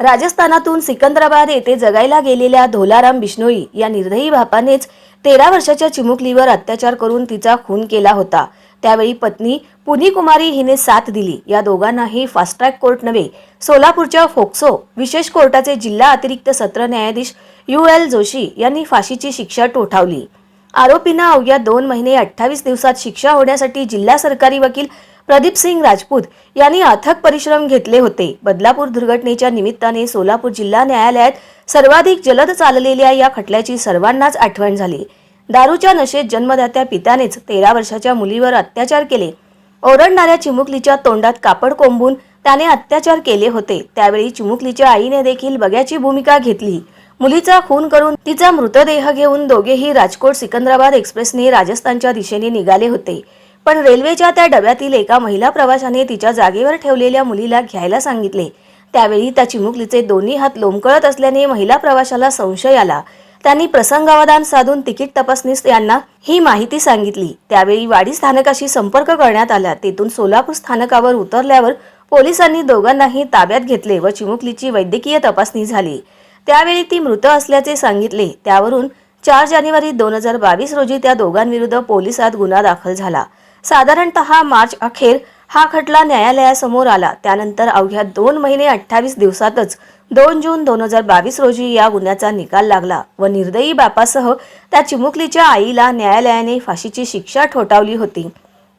राजस्थानातून सिकंदराबाद येथे जगायला गेलेल्या धोलाराम बिष्णोई या निर्दयी बापानेच तेरा वर्षाच्या चिमुकलीवर अत्याचार करून तिचा खून केला होता. त्यावेळी पत्नी पुनी कुमारी हिने साथ दिली. या दोघांनाही फास्ट ट्रॅक कोर्ट नव्हे सोलापूरच्या फोक्सो विशेष कोर्टाचे जिल्हा अतिरिक्त सत्र न्यायाधीश यू एल जोशी यांनी फाशीची शिक्षा ठोठावली. आरोपींना अवघ्या दोन महिने अठ्ठावीस दिवसात शिक्षा होण्यासाठी जिल्हा सरकारी वकील प्रदीप सिंग राजपूत यांनी अथक परिश्रम घेतले होते. बदलापूर दुर्घटनेच्या निमित्ताने सोलापूर जिल्हा न्यायालयात सर्वाधिक जलद चाललेल्या या खटल्याची सर्वांनाच आठवण झाली. दारूच्या नशेत जन्मदात्या पित्यानेच तेरा वर्षाच्या मुलीवर अत्याचार केले. ओरडणाऱ्या चिमुकलीच्या तोंडात कापड कोंबून त्याने अत्याचार केले होते. त्यावेळी चिमुकलीच्या आईने देखील बग्याची भूमिका घेतली. मुलीचा खून करून तिचा मृतदेह घेऊन दोघेही राजकोट सिकंदराबाद एक्सप्रेसने राजस्थानच्या दिशेने निघाले होते. पण रेल्वेच्या त्या डब्यातील एका महिला प्रवाशाने तिच्या जागेवर ठेवलेल्या मुलीला घ्यायला सांगितले. त्यावेळी त्या चिमुकलीचे दोन्ही हात लोंबकळत असल्याने महिला प्रवाशाला संशय आला. त्यांनी प्रसंगावधान साधून तिकीट तपासनीस यांना ही माहिती सांगितली. त्यावेळी वाडी स्थानकाशी संपर्क करण्यात आला. तेथून सोलापूर स्थानकावर उतरल्यावर पोलिसांनी दोघांनाही ताब्यात घेतले व चिमुकलीची वैद्यकीय तपासणी झाली. त्यावेळी ती मृत असल्याचे सांगितले. त्यावरून चार जानेवारी दोन हजार बावीस रोजी त्या दोघांविरुद्ध पोलिसात गुन्हा दाखल झाला. साधारणतः मार्च अखेर हा खटला न्यायालयासमोर आला. त्यानंतर अवघ्या दोन महिने अठ्ठावीस दिवसातच दोन जून दोन हजार बावीस रोजी या गुन्ह्याचा निकाल लागला व निर्दयी बापासह त्या चिमुकलीच्या आईला न्यायालयाने फाशीची शिक्षा ठोठावली होती.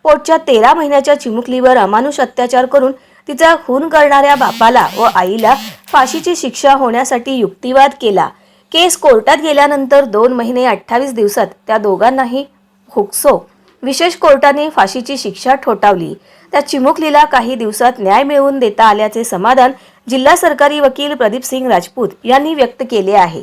पोटच्या तेरा महिन्याच्या चिमुकलीवर अमानुष अत्याचार करून तिचा खून करणाऱ्या बापाला व आईला फाशीची शिक्षा होण्यासाठी युक्तिवाद केला. केस कोर्टात गेल्यानंतर दोन महिने अठ्ठावीस दिवसात त्या दोघांनाही हुकसो विशेष कोर्टाने फाशीची शिक्षा ठोठावली. त्या चिमुकलीला काही दिवसात न्याय मिळवून देता आल्याचे समाधान जिल्हा सरकारी वकील प्रदीप सिंग राजपूत यांनी व्यक्त केले आहे.